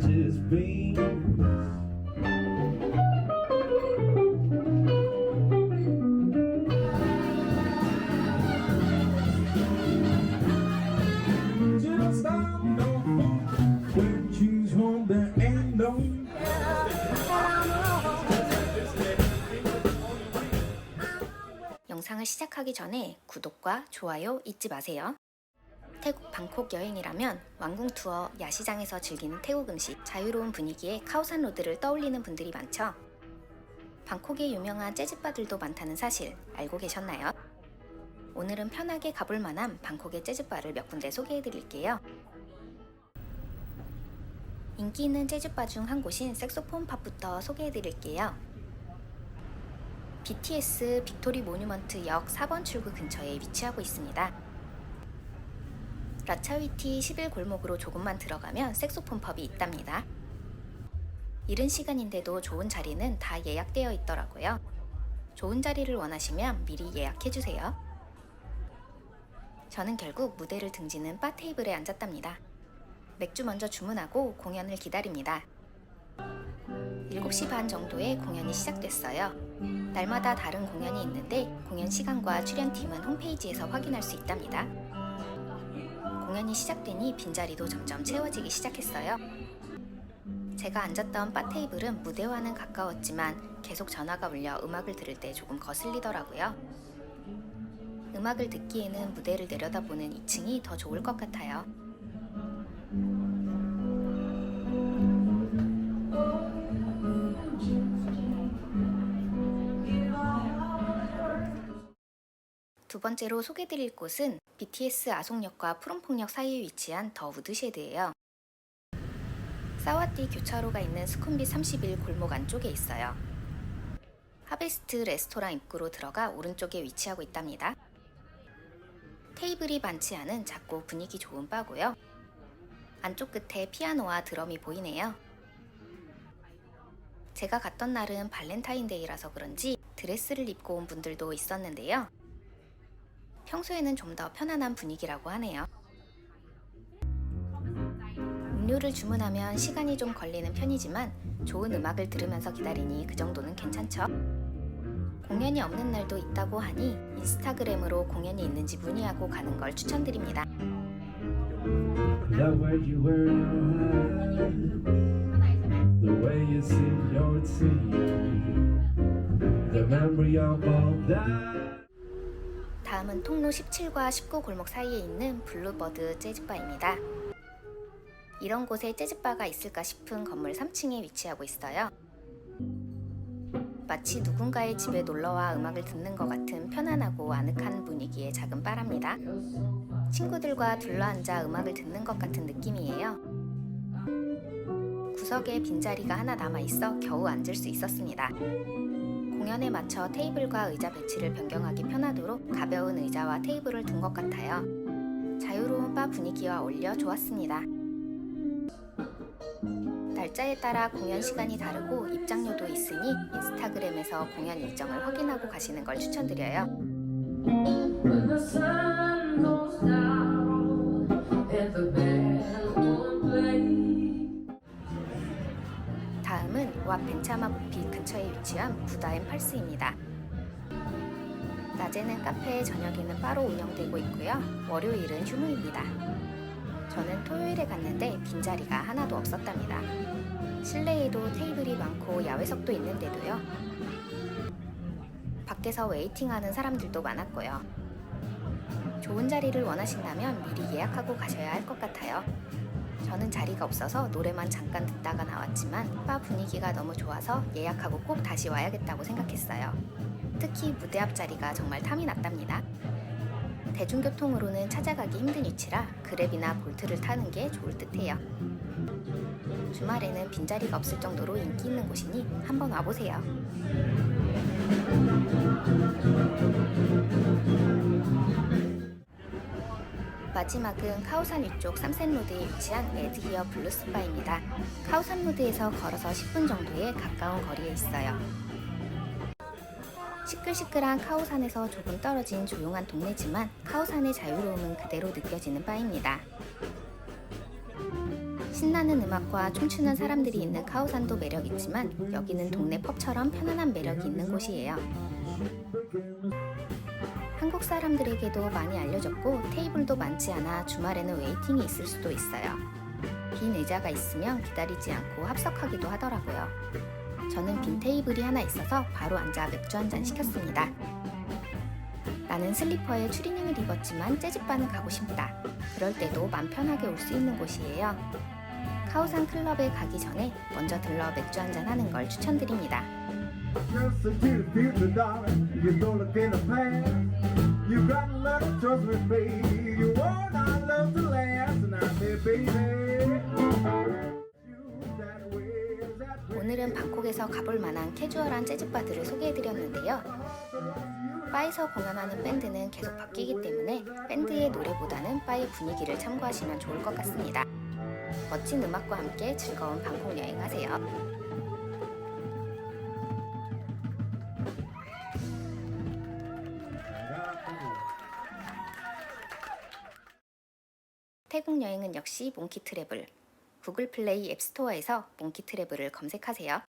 just beams. 영상을 시작하기 전에 구독과 좋아요 잊지 마세요. 태국 방콕 여행이라면 왕궁 투어, 야시장에서 즐기는 태국 음식, 자유로운 분위기에 카오산 로드를 떠올리는 분들이 많죠. 방콕에 유명한 재즈바들도 많다는 사실 알고 계셨나요? 오늘은 편하게 가볼 만한 방콕의 재즈바를 몇 군데 소개해 드릴게요. 인기 있는 재즈바 중 한 곳인 색소폰 팝부터 소개해 드릴게요. BTS 빅토리 모뉴먼트 역 4번 출구 근처에 위치하고 있습니다. 라차위티 11골목으로 조금만 들어가면 색소폰 펍이 있답니다. 이른 시간인데도 좋은 자리는 다 예약되어 있더라고요. 좋은 자리를 원하시면 미리 예약해주세요. 저는 결국 무대를 등지는 바 테이블에 앉았답니다. 맥주 먼저 주문하고 공연을 기다립니다. 7시 반 정도에 공연이 시작됐어요. 날마다 다른 공연이 있는데 공연 시간과 출연팀은 홈페이지에서 확인할 수 있답니다. 공연이 시작되니 빈자리도 점점 채워지기 시작했어요. 제가 앉았던 바 테이블은 무대와는 가까웠지만 계속 전화가 울려 음악을 들을 때 조금 거슬리더라고요. 음악을 듣기에는 무대를 내려다보는 2층이 더 좋을 것 같아요. 두 번째로 소개드릴 곳은 BTS 아송역과 푸롬퐁역 사이에 위치한 더 우드쉐드예요. 사와띠 교차로가 있는 스쿰빗 31 골목 안쪽에 있어요. 하베스트 레스토랑 입구로 들어가 오른쪽에 위치하고 있답니다. 테이블이 많지 않은 작고 분위기 좋은 바고요. 안쪽 끝에 피아노와 드럼이 보이네요. 제가 갔던 날은 발렌타인데이라서 그런지 드레스를 입고 온 분들도 있었는데요. 평소에는 좀 더 편안한 분위기라고 하네요. 음료를 주문하면 시간이 좀 걸리는 편이지만 좋은 음악을 들으면서 기다리니 그 정도는 괜찮죠? 공연이 없는 날도 있다고 하니 인스타그램으로 공연이 있는지 문의하고 가는 걸 추천드립니다. 다음은 통로 17과 19 골목 사이에 있는 블루버드 재즈바입니다. 이런 곳에 재즈바가 있을까 싶은 건물 3층에 위치하고 있어요. 마치 누군가의 집에 놀러와 음악을 듣는 것 같은 편안하고 아늑한 분위기의 작은 바랍니다. 친구들과 둘러앉아 음악을 듣는 것 같은 느낌이에요. 구석에 빈자리가 하나 남아 있어 겨우 앉을 수 있었습니다. 공연에 맞춰 테이블과 의자 배치를 변경하기 편하도록 가벼운 의자와 테이블을 둔 것 같아요. 자유로운 바 분위기와 어울려 좋았습니다. 날짜에 따라 공연 시간이 다르고 입장료도 있으니 인스타그램에서 공연 일정을 확인하고 가시는 걸 추천드려요. 와 벤차마 부피 근처에 위치한 부다엠 팔스입니다. 낮에는 카페, 저녁에는 바로 운영되고 있고요. 월요일은 휴무입니다. 저는 토요일에 갔는데 빈자리가 하나도 없었답니다. 실내에도 테이블이 많고 야외석도 있는데도요. 밖에서 웨이팅하는 사람들도 많았고요. 좋은 자리를 원하신다면 미리 예약하고 가셔야 할 것 같아요. 저는 자리가 없어서 노래만 잠깐 듣다가 나왔지만 바 분위기가 너무 좋아서 예약하고 꼭 다시 와야겠다고 생각했어요. 특히 무대 앞 자리가 정말 탐이 났답니다. 대중교통으로는 찾아가기 힘든 위치라 그랩이나 볼트를 타는 게 좋을 듯해요. 주말에는 빈자리가 없을 정도로 인기 있는 곳이니 한번 와보세요. 마지막은 카오산 위쪽 3센로드에 위치한 에드히어 블루스바입니다. 카오산 로드에서 걸어서 10분 정도의 가까운 거리에 있어요. 시끌시끌한 카오산에서 조금 떨어진 조용한 동네지만 카오산의 자유로움은 그대로 느껴지는 바입니다. 신나는 음악과 춤추는 사람들이 있는 카오산도 매력 있지만 여기는 동네 펍처럼 편안한 매력이 있는 곳이에요. 한국 사람들에게도 많이 알려졌고 테이블도 많지 않아 주말에는 웨이팅이 있을 수도 있어요. 빈 의자가 있으면 기다리지 않고 합석하기도 하더라고요. 저는 빈 테이블이 하나 있어서 바로 앉아 맥주 한 잔 시켰습니다. 나는 슬리퍼에 추리닝을 입었지만 재즈바는 가고 싶다. 그럴 때도 맘 편하게 올 수 있는 곳이에요. 카오산 클럽에 가기 전에 먼저 들러 맥주 한 잔 하는 걸 추천드립니다. You got a lot of trust with me. You want our love to last, and I say, baby. 오늘은 방콕에서 가볼 만한 캐주얼한 재즈바들을 소개해드렸는데요. 바에서 공연하는 밴드는 계속 바뀌기 때문에 밴드의 노래보다는 바의 분위기를 참고하시면 좋을 것 같습니다. 멋진 음악과 함께 즐거운 방콕 여행하세요. 태국 여행은 역시 몽키 트래블. 구글 플레이 앱스토어에서 몽키 트래블을 검색하세요.